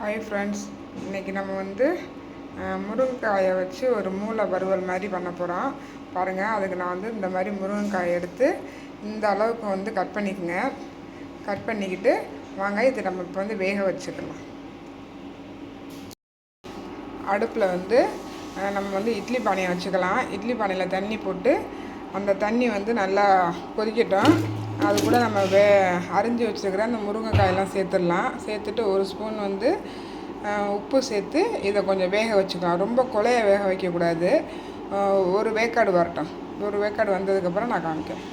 Hi friends இன்றைக்கி நம்ம வந்து முருங்கைக்காயை வச்சு ஒரு மூளை வறுவல் மாதிரி பண்ண போகிறோம் பாருங்கள் அதுக்கு நான் வந்து இந்த மாதிரி முருங்கைக்காயை எடுத்து இந்த அளவுக்கு வந்து கட் பண்ணிக்கோங்க. கட் பண்ணிக்கிட்டு வாங்க இது நம்ம இப்போ வந்து வேக வச்சுக்கலாம். அடுப்பில் வந்து நம்ம வந்து இட்லி பானையை வச்சுக்கலாம். இட்லி பானையில் தண்ணி போட்டு அந்த தண்ணி வந்து நல்லா கொதிக்கட்டும். அது கூட நம்ம வே அரிஞ்சு வச்சுருக்கிற அந்த முருங்கைக்காயெல்லாம் சேர்த்துடலாம். சேர்த்துட்டு ஒரு ஸ்பூன் வந்து உப்பு சேர்த்து இதை கொஞ்சம் வேக வச்சுக்கலாம். ரொம்ப கொலையை வேக வைக்கக்கூடாது. ஒரு வேக்காடு வரட்டும். ஒரு வேக்காடு வந்ததுக்கப்புறம் நான் காமிக்கிறேன்.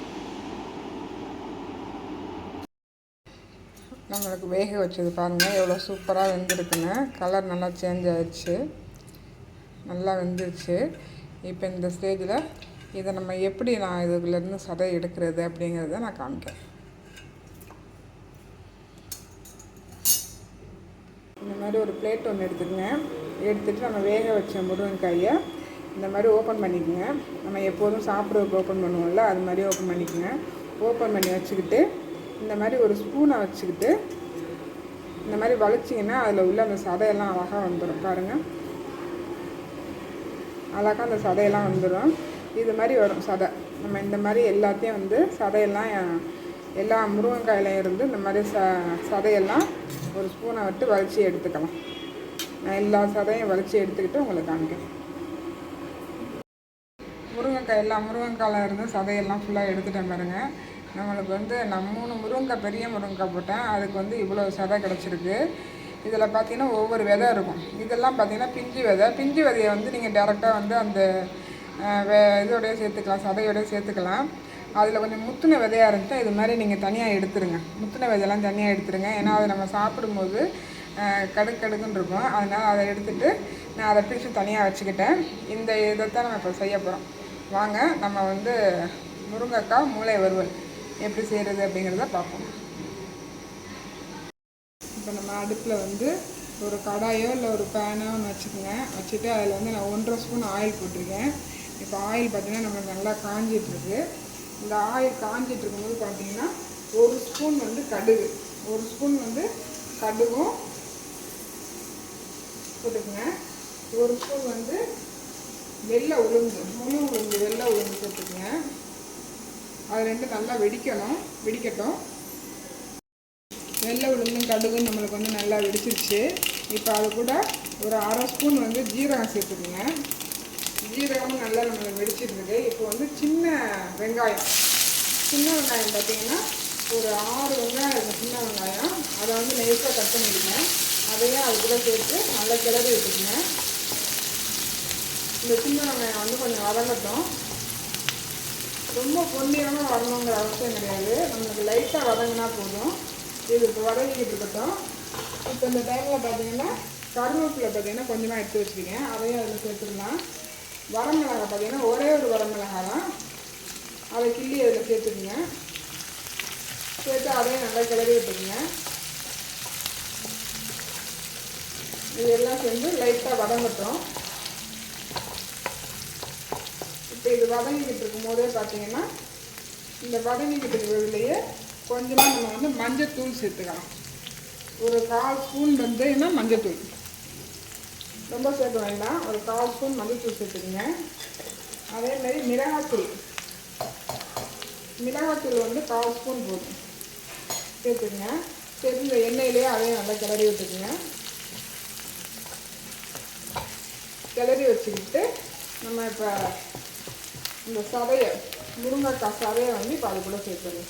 நம்மளுக்கு வேக வச்சது பாருங்கள் எவ்வளோ சூப்பராக வெந்திருக்குன்னு கலர் நல்லா சேஞ்ச் ஆயிடுச்சு. நல்லா வெந்துருச்சு. இப்போ இந்த ஸ்டேஜில் இதை நம்ம எப்படி நான் இதுலேருந்து சதை எடுக்கிறது அப்படிங்கிறத நான் காமிக்கிறேன். இந்த மாதிரி ஒரு பிளேட் ஒன்று எடுத்துக்கங்க. எடுத்துட்டு நம்ம வேக வச்ச முருங்கைக்காயை இந்த மாதிரி ஓப்பன் பண்ணிக்கோங்க. நம்ம எப்போதும் சாப்பிட்றதுக்கு ஓப்பன் பண்ணுவோம்ல அது மாதிரி ஓப்பன் பண்ணிக்கோங்க. ஓப்பன் பண்ணி வச்சுக்கிட்டு இந்த மாதிரி ஒரு ஸ்பூனை வச்சுக்கிட்டு இந்த மாதிரி வலிச்சிங்கன்னா அதில் உள்ள அந்த சதையெல்லாம் அழகாக வந்துடும் பாருங்கள் அழகாக அந்த சதையெல்லாம் வந்துடும் இது மாதிரி வரும் சதை. நம்ம இந்த மாதிரி எல்லாத்தையும் வந்து சதையெல்லாம் எல்லா முருங்கைக்காயிலையும் இருந்து இந்த மாதிரி ச சதையெல்லாம் ஒரு ஸ்பூனை விட்டு வலிச்சு எடுத்துக்கலாம். நான் எல்லா சதையும் வலிச்சு எடுத்துக்கிட்டு உங்களுக்கு காமிக்கிறேன். முருங்கைக்காய் எல்லாம் முருங்கைக்காயில் இருந்து சதையெல்லாம் ஃபுல்லாக எடுத்துட்டேன் பாருங்கள் நம்மளுக்கு வந்து நான் மூணு முருங்கைக்காய் பெரிய முருங்கைக்காய் போட்டேன். அதுக்கு வந்து இவ்வளோ சதை கிடச்சிருக்கு. இதில் பார்த்தீங்கன்னா ஒவ்வொரு விதை இருக்கும். இதெல்லாம் பார்த்தீங்கன்னா பிஞ்சு விதை. பிஞ்சு விதையை வந்து நீங்கள் டேரெக்டாக வந்து அந்த இதோடய சேர்த்துக்கலாம் சதையோடய சேர்த்துக்கலாம். அதில் கொஞ்சம் முத்துன விதையாக இருந்தால் இது மாதிரி நீங்கள் தனியாக எடுத்துருங்க. முத்துன விதையெல்லாம் தனியாக எடுத்துருங்க. ஏன்னா அதை நம்ம சாப்பிடும்போது அஹ், கடுக்கு கடுக்குன்னு இருக்கும். அதனால் அதை எடுத்துட்டு நான் அதை பிரித்து தனியாக வச்சுக்கிட்டேன். இந்த இதைத்தான் நம்ம இப்போ செய்ய போகிறோம் வாங்க நம்ம வந்து முருங்கைக்காய் மூளை வறுவல் எப்படி செய்கிறது அப்படிங்கிறத பார்ப்போம். இப்போ நம்ம அடுப்பில் வந்து ஒரு கடாயோ இல்லை ஒரு பேனோ ஒன்று வச்சுக்கோங்க. வச்சுட்டு அதில் வந்து நான் ஒன்றரை ஸ்பூன் ஆயில் போட்டிருக்கேன். இப்போ ஆயில் பார்த்தீங்கன்னா நம்ம நல்லா காஞ்சிட்ருக்கு. இந்த ஆயில் காஞ்சிட்டு இருக்கும்போது பார்த்தீங்கன்னா ஒரு ஸ்பூன் வந்து கடுகு. ஒரு ஸ்பூன் வந்து கடுகும் போட்டுக்கோங்க. ஒரு ஸ்பூன் வந்து வெள்ளை உளுந்து முழு உளுந்து வெள்ளை உளுந்து போட்டுக்கோங்க. அது ரெண்டு நல்லா வெடிக்கணும் வெடிக்கட்டும். வெள்ளை உளுந்தும் கடுகும் நம்மளுக்கு வந்து நல்லா வெடிச்சிருச்சு. இப்போ அது கூட ஒரு அரை ஸ்பூன் வந்து ஜீரகம் சேர்த்துக்குங்க. ஜீரகமும் நல்லா நம்மளுக்கு வெடிச்சிட்டு இப்போ வந்து சின்ன வெங்காயம். சின்ன வெங்காயம் பார்த்தீங்கன்னா ஒரு ஆறு வெங்காயம் இருக்கும் சின்ன வெங்காயம். அதை வந்து நெய்ஸாக கட் பண்ணிடுங்க. அதையும் அது கூட சேர்த்து நல்லா கிளறி விட்டுருங்க இந்த சின்ன வெங்காயம் வந்து கொஞ்சம் வதங்கட்டும். ரொம்ப பொன்னியமாக வரணுங்கிற அவசியம் கிடையாது. நம்மளுக்கு லைட்டாக வதங்கினா போதும். இது இப்போ வதங்கிக்கிட்டு இருக்கட்டும். இப்போ இந்த டைமில் பார்த்தீங்கன்னா கருவேப்பிலை பார்த்தீங்கன்னா கொஞ்சமாக எடுத்து வச்சுருக்கேன் அதையும் அதில் சேர்த்துக்கலாம் வரமிளகாய் பார்த்தீங்கன்னா ஒரே ஒரு வரமிளகாய் தான் அதை கிள்ளி அதில் சேர்த்துக்குங்க. சேர்த்து அதையும் நல்லா கிளறி விட்டுக்குங்க. இது எல்லாம் சேர்ந்து லைட்டாக வதங்கட்டும். இப்போ இது வதங்கிக்கிட்டு இருக்கும் போதே பார்த்தீங்கன்னா இந்த வதங்கிக்கிட்டு இருக்கிறதுலையே கொஞ்சமாக நம்ம வந்து மஞ்சள் தூள் சேர்த்துக்கலாம். ஒரு கால் ஸ்பூன் மஞ்சள் தூள் ரொம்ப சேர்க்க வேண்டாம். ஒரு கால் ஸ்பூன் மல்லித்தூள் சேர்த்துக்கங்க. அதேமாரி மிளகாத்தூள். மிளகாத்தூள் வந்து கால் ஸ்பூன் போதும். சேர்த்துக்கங்க. சேர்த்து இந்த எண்ணெயிலேயே அதையும் நல்லா கிளறி விட்டுக்குங்க. கிளறி வச்சுக்கிட்டு நம்ம இப்போ இந்த சதையை முருங்கைக்காய் சதையை வந்து இப்போ அது கூட சேர்த்துருங்க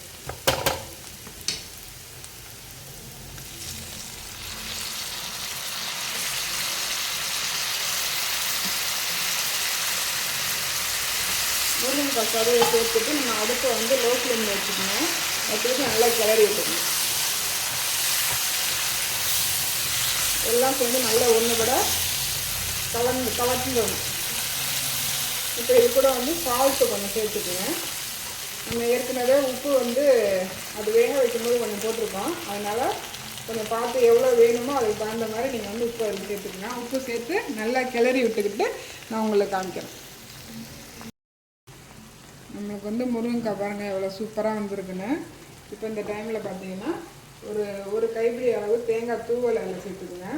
முருங்கைக்காய் சதையை சேர்த்துட்டு நம்ம அடுப்பை வந்து லோ ஃப்ளேமில் வச்சுக்கணும் வச்சுட்டு நல்லா கிளறி விட்டுக்கணும். எல்லாம் சேர்ந்து நல்லா ஒன்று கூட கலந்து கலந்துடணும் இப்போ இது கூட வந்து சால்ட்டு கொஞ்சம் சேர்த்துக்குங்க. நம்ம ஏற்கனவே உப்பு வந்து அது வேக வைக்கும்போது கொஞ்சம் போட்டிருக்கோம். அதனால் கொஞ்சம் பார்த்து எவ்வளோ வேணுமோ அதுக்கு தகுந்த மாதிரி நீங்கள் வந்து உப்பு அதில் சேர்த்துக்கங்க. உப்பு சேர்த்து நல்லா கிளறி விட்டுக்கிட்டு நான் உங்களுக்கு காமிக்கிறேன். நம்மளுக்கு வந்து முருங்கைக்காய் பாருங்கள் எவ்வளோ சூப்பராக வந்திருக்குன்னு. இப்போ இந்த டைமில் பார்த்தீங்கன்னா ஒரு ஒரு கைப்பிடி அளவு தேங்காய் தூவல் அதில் சேர்த்துக்குங்க.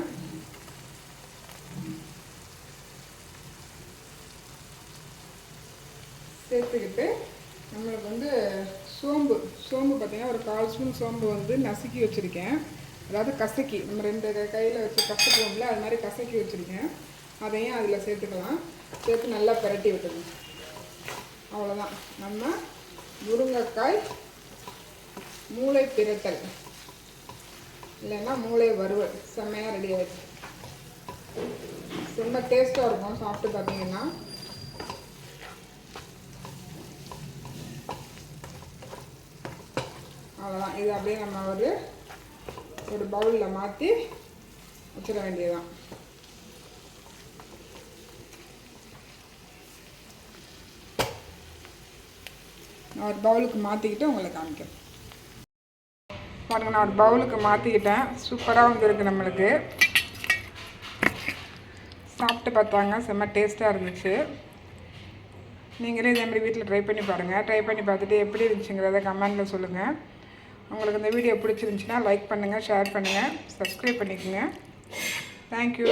சேர்த்துக்கிட்டு நம்மளுக்கு வந்து சோம்பு சோம்பு பார்த்தீங்கன்னா ஒரு கால் ஸ்பூன் சோம்பு வந்து நசுக்கி வச்சுருக்கேன். அதாவது கசக்கி நம்ம ரெண்டு கையில் வச்சு கசக்குவோம்ல அது மாதிரி கசக்கி வச்சுருக்கேன். அதையும் அதில் சேர்த்துக்கலாம். சேர்த்து நல்லா பிரட்டி விட்டுருங்க அவ்வளோதான் நம்ம முருங்கைக்காய் மூளை பிரட்டல். இல்லைன்னா மூளை வறுவல். செம்மையாக ரெடி ஆகிடுச்சு ரொம்ப டேஸ்ட்டாக இருக்கும் சாப்பிட்டு பார்த்தீங்கன்னா அவ்வளோதான் இது அப்படியே நம்ம ஒரு ஒரு பவுலில் மாற்றி வச்சிட வேண்டியதுதான். நான் ஒரு பவுலுக்கு மாற்றிக்கிட்டு உங்களுக்கு காமிக்கிறேன். பாருங்க நான் ஒரு பவுலுக்கு மாற்றிக்கிட்டேன் சூப்பராக வந்துருக்கு நம்மளுக்கு. சாப்பிட்டு பார்த்தாங்க செம்ம டேஸ்ட்டாக இருந்துச்சு. நீங்களே இதேமாதிரி வீட்டில் ட்ரை பண்ணி பாருங்கள் ட்ரை பண்ணி பார்த்துட்டு எப்படி இருந்துச்சுங்கிறத கமெண்டில் சொல்லுங்கள் உங்களுக்கு இந்த வீடியோ பிடிச்சிருந்துச்சின்னா லைக் பண்ணுங்கள் ஷேர் பண்ணுங்கள் சப்ஸ்கிரைப் பண்ணிக்கோங்க. Thank you